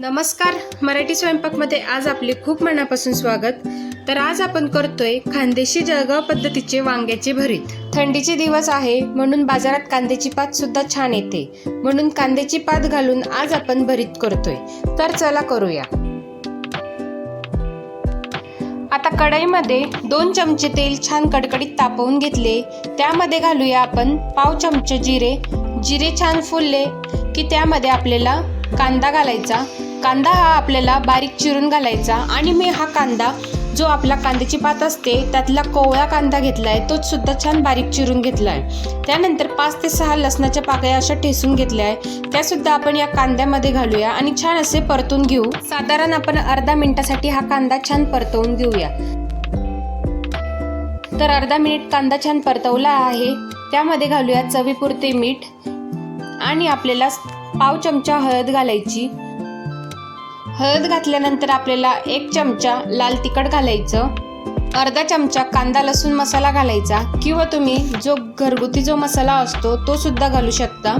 नमस्कार मराठी स्वयंपाकमध्ये आज आपले खूप मनापासून स्वागत. तर आज आपण करतोय खानदेशी जळगाव पद्धतीचे वांग्याचे भरीत. थंडीचे दिवस आहे म्हणून बाजारात कांद्याची पात सुद्धा छान येते. म्हणून कांद्याची पात घालून आज आपण भरीत करतोय. तर चला करूया. आता कढईमध्ये दोन चमचे तेल छान कडकडीत तापवून घेतले. त्यामध्ये घालूया आपण पाव चमचे जिरे. जिरे छान फुलले की त्यामध्ये आपल्याला कांदा घालायचा. कांदा हा आपल्याला बारीक चिरून घालायचा आणि मी हा कांदा जो आपला कांद्याची पात असते त्यातला कोवळा कांदा घेतलाय तोच सुद्धा छान बारीक चिरून घेतलाय. त्यानंतर पाच ते सहा लसणाच्या पाकळ्या अशा ठेसून घेतल्या आहे त्या सुद्धा आपण या कांद्यामध्ये घालूया आणि छान असे परतून घेऊ. साधारण आपण अर्धा मिनिटासाठी हा कांदा छान परतवून घेऊया. तर अर्धा मिनिट कांदा छान परतवला आहे. त्यामध्ये घालूया चवीपुरते मीठ आणि आपल्याला पाव चमचा हळद घालायची. हळद घातल्यानंतर आपल्याला एक चमचा लाल तिखट घालायचं अर्धा चमचा कांदा लसूण मसाला घालायचा किंवा तुम्ही जो घरगुती जो मसाला असतो तो सुद्धा घालू शकता.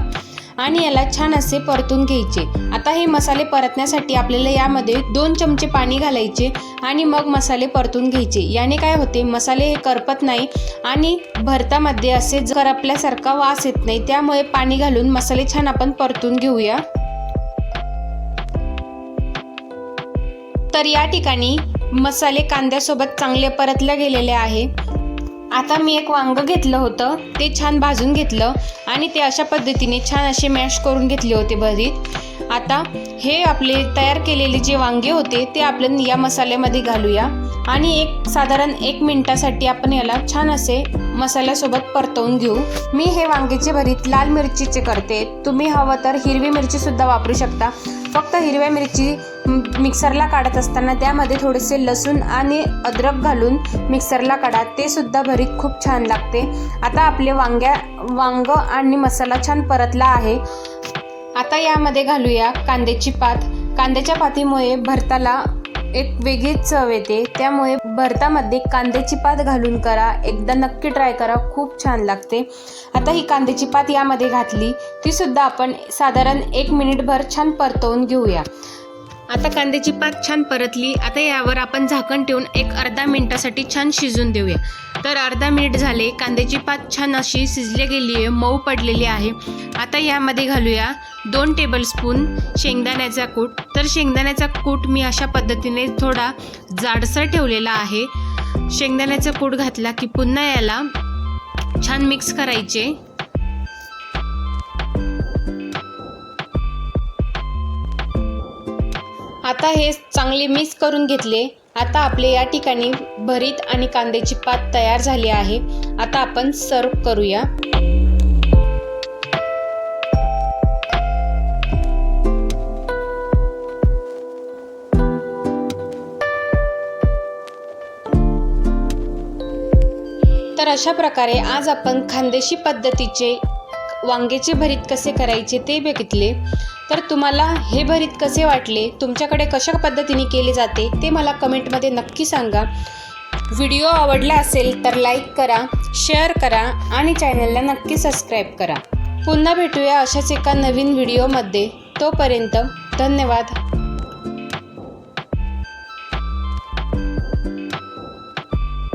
आणि याला छान असे परतून घ्यायचे. आता हे मसाले परतण्यासाठी आपल्याला यामध्ये दोन चमचे पाणी घालायचे आणि मग मसाले परतून घ्यायचे. याने काय होते मसाले हे करपत नाही आणि भरतामध्ये असे करपल्यासारखा वास येत नाही त्यामुळे पाणी घालून मसाले छान आपण परतून घेऊया. तर या ठिकाणी मसाले कांद्यासोबत चांगले परतले गेलेले आहे. आता मी एक वांगं घेतलं होतं. ते छान भाजून घेतलं आणि ते अशा पद्धतीने छान असे मॅश करून घेतले होते भरीत. आता हे आपले तयार केलेले जे वांगे होते ते आपण या मसाल्यामध्ये घालूया. आणि एक साधारण एक मिनटासाठी आपण याला छान असे मसाल्यासोबत परतवून घेऊ. मी हे वांग्याचे भरीत लाल मिरचीचे करते. तुम्ही हवं तर हिरवी मिरची सुद्धा वापरू शकता. फक्त हिरव्या मिरची मिक्सरला काढत असताना त्यामध्ये थोडेसे लसूण आणि अद्रक घालून मिक्सरला काढा. ते सुद्धा भरीत खूप छान लागते. आता आपले वांग्या वांग आणि मसाला छान परतला आहे. आता यामध्ये घालूया कांद्याची पात. कांद्याच्या पातीमुळे भरताला एक वेगळीच चव येते. त्यामुळे भरतामध्ये कांद्याची पात घालून करा. एकदा नक्की ट्राय करा. खूप छान लागते. आता ही कांद्याची पात यामध्ये घातली. ती सुद्धा आपण साधारण एक मिनिटभर छान परतवून घेऊया. आता कांद्याची पात छान परतली. आता यावर आपण झाकण ठेवून एक अर्धा मिनिटासाठी छान शिजून देऊया. तर अर्धा मिनिट झाले कांद्याची पात छान अशी शिजली गेली आहे मऊ पडलेली आहे. आता यामध्ये घालूया दोन टेबलस्पून शेंगदाण्याचा कूट. तर शेंगदाण्याचा कूट मी अशा पद्धतीने थोडा जाडसर ठेवलेला आहे. शेंगदाण्याचा कूट घातला की पुन्हा याला छान मिक्स करायचे. आता हे चांगले मिक्स करून घेतले. आता आपले या ठिकाणी भरीत आणि कांद्याची पात तयार झाली आहे. आता आपण सर्व करूया. तर अशा प्रकारे आज आपण खानदेशी पद्धतीचे वांग्याचे भरीत कसे करायचे ते बघितले. तर तुम्हाला हे भरीत कसे वाटले? तुमच्याकडे कशा पद्धतीने केले जाते ते मला कमेंटमध्ये नक्की सांगा. व्हिडिओ आवडला असेल तर लाईक करा शेअर करा आणि चॅनलला नक्की सबस्क्राईब करा. पुन्हा भेटूया अशाच एका नवीन व्हिडिओमध्ये. तोपर्यंत धन्यवाद.